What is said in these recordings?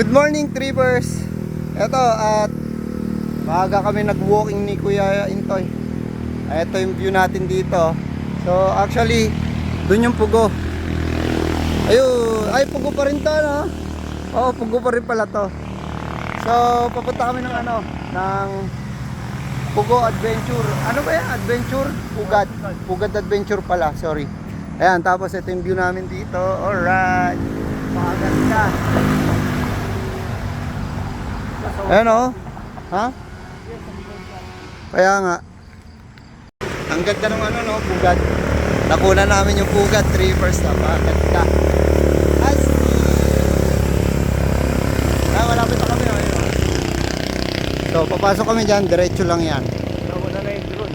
Good morning, Trippers! Ito, at maaga kami nag-walking ni Kuya Intoy. Ito yung view natin dito. So, actually, dun yung pugo. Ayun, ay pugo pa rin to, no? Oo, pugo pa rin pala to. So, papunta kami ng ano, ng Pugo Adventure. Ano ba yan? Adventure? Pugad. Pugad Adventure pala, sorry. Ayan, tapos ito yung view namin dito. Alright. Pakaganda. Ayan o. Ha? Kaya nga. Ang ganda ng ano no, pugad. Nakuna namin yung pugad, three first na. Pakaganda. As Ah, malapit na kami. oh, oh. So, papasok kami dyan. Diretso lang yan. Wala na yung drone.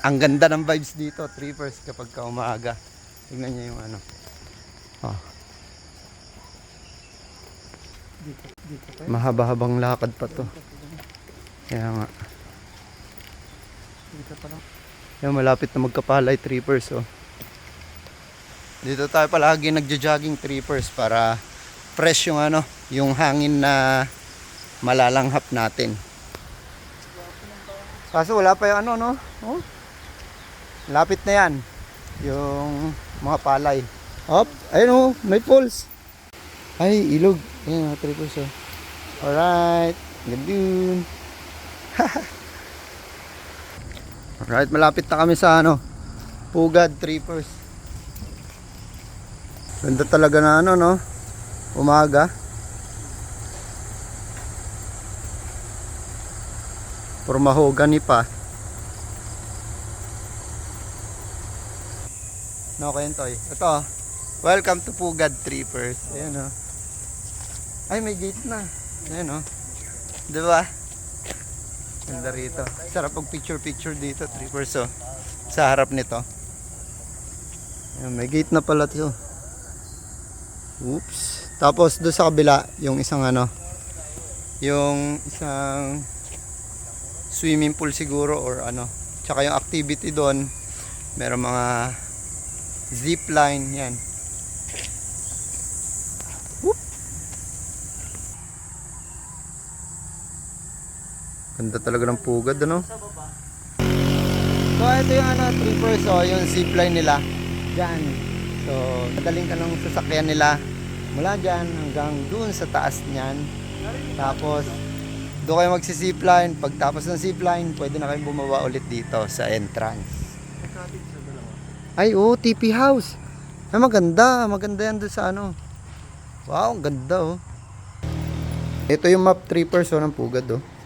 Ang ganda ng vibes dito, trippers kapag ka umaga. Tingnan niyo yung ano. Oh. Mahaba-habang lakad pa to. Kaya nga. Dito pa lang. Malapit na magkapalay trippers oh. Dito tayo palagi nagja-jogging trippers para fresh yung ano, yung hangin na malalanghap natin. Kaso wala pa yung ano no? Oh. Lapit na yan. Yung mga palay. Hop, ayun oh, may pulse. Ay, ilog. Ayun mga trippers oh. Alright, gandun. Alright, malapit na kami sa ano, Pugad Trippers. Ganda talaga na ano, no? Umaga. Puro mahogany pa. No, kayo toy. Ito, welcome to Pugad Trippers. Ayan, oh. Ay, may gate na. Ayan, oh. Di ba? Ganda rito. Sarap pag picture-picture dito, trippers oh. Sa harap nito. Ayan, may gate na pala to. Oops. Tapos doon sa kabila, yung isang ano, yung isang swimming pool siguro or ano. Tsaka yung activity doon, meron mga zip line, yan. Ganda talaga ng pugad, ano? So, ito yung ano, trippers, oh, yung zipline nila. Diyan. So, madaling ka ng sasakyan nila mula dyan hanggang dun sa taas niyan. Tapos, doon kayo magsisipline. Pagtapos ng zipline, pwede na kayong bumaba ulit dito sa entrance. Ay, oh, TP house. Ay, maganda. Maganda yan doon sa ano. Wow, ang ganda, oh. Ito yung map trippers, oh, ng pugad, oh.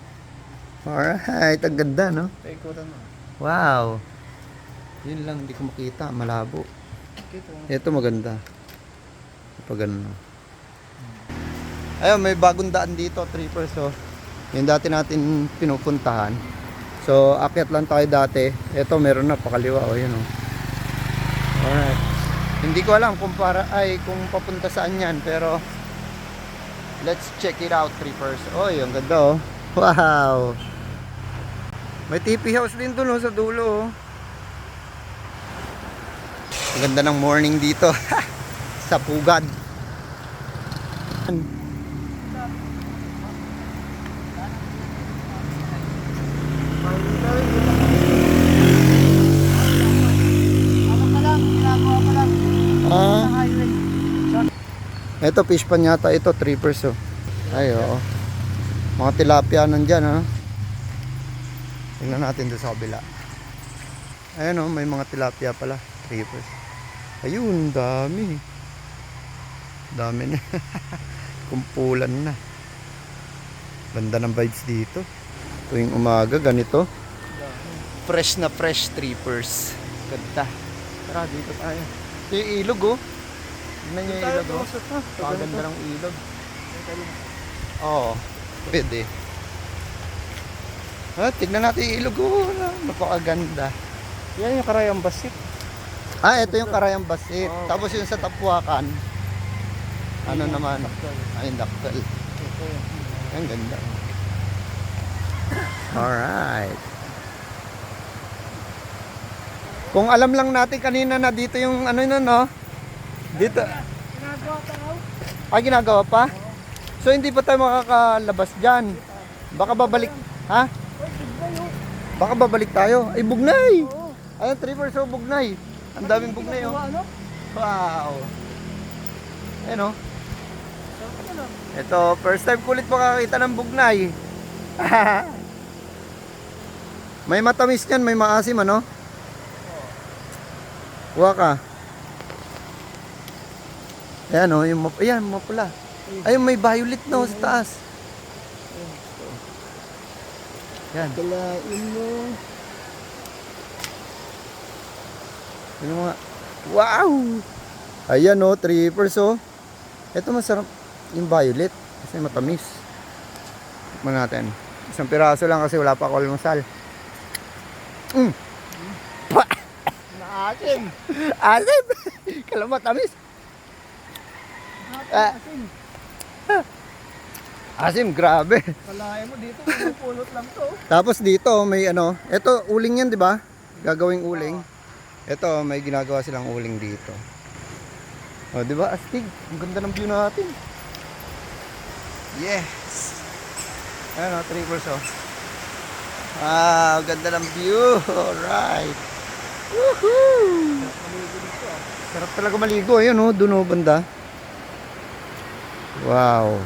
Alright, ang ganda, no? Paikutan mo. Wow. Yun lang, hindi ko makita. Malabo. Ito maganda. Pag ano. Ayun, may bagong daan dito, trippers, oh. Yung dati natin pinupuntahan. So, akyat lang tayo dati. Ito, meron na, pakaliwa, oh, yun, oh. Alright. Hindi ko alam kung para, ay, kung papunta saan yan, pero let's check it out, trippers. Oh, yung ganda, oh. Wow. May TP house din doon, oh, sa dulo, oh. Ang ganda ng morning dito. sa Pugad. Ah, ito fish pan yata ito, trippers oh. Ay, oo. Mga tilapia nandyan ha. Tingnan natin doon sa kabila. Ayan oh, may mga tilapia pala, trippers. Ayun, dami. Dami na. Kumpulan na. Ganda ng vibes dito. Tuwing umaga, ganito. Fresh na fresh trippers. Ganda. Tara, dito tayo. Ito yung ilog oh. Tignan niyo yung ilog oh. Paganda ng ilog. Oo. Pwede. Ah, tignan natin yung ilog oh. Napakaganda. Yan yung karayang basit. Ah, ito yung Karayang Basit. Oo. Tapos yung sa Tapuakan, ano Yung naman? daktal. Ay, yun. Ang ganda. Alright. Kung alam lang natin kanina na dito yung ano yun, no? Dito. Ginagawa pa? Ah, ginagawa pa? So hindi pa tayo makakalabas dyan. Baka babalik, ha? Baka babalik tayo. Ay, bugnay! Ayun, trippers, oh, bugnay. Ang daming bugnay, oh. Ano? Wow! Ayun, oh. Ito, first time ko ulit makakita ng bugnay. may matamis yan, may maasim, ano? Kuha ka. Ayan, oh, yung map ayan, mapula. Ayun, may violet na oh, sa taas. Yan. Kalain mo. Ang mga... Wow! Ayan oh, trippers oh. Ito masarap yung violet kasi matamis. Tikman natin. Isang piraso lang kasi wala pa ako almusal. Mm. Pa! Naakin. Asim! Kala matamis. Ah. Asim, grabe. Kalain mo dito. Pupulot lang to. Tapos dito may ano, ito uling yan 'di ba? Gagawing uling. Ito may ginagawa silang uling dito. Oh, 'di ba? Astig, ang ganda ng view natin. Yes. Ayan oh, trippers oh. Ang ganda ng view. Alright. Woohoo! Sarap talaga maligo. Ayun oh, duno banda. Wow.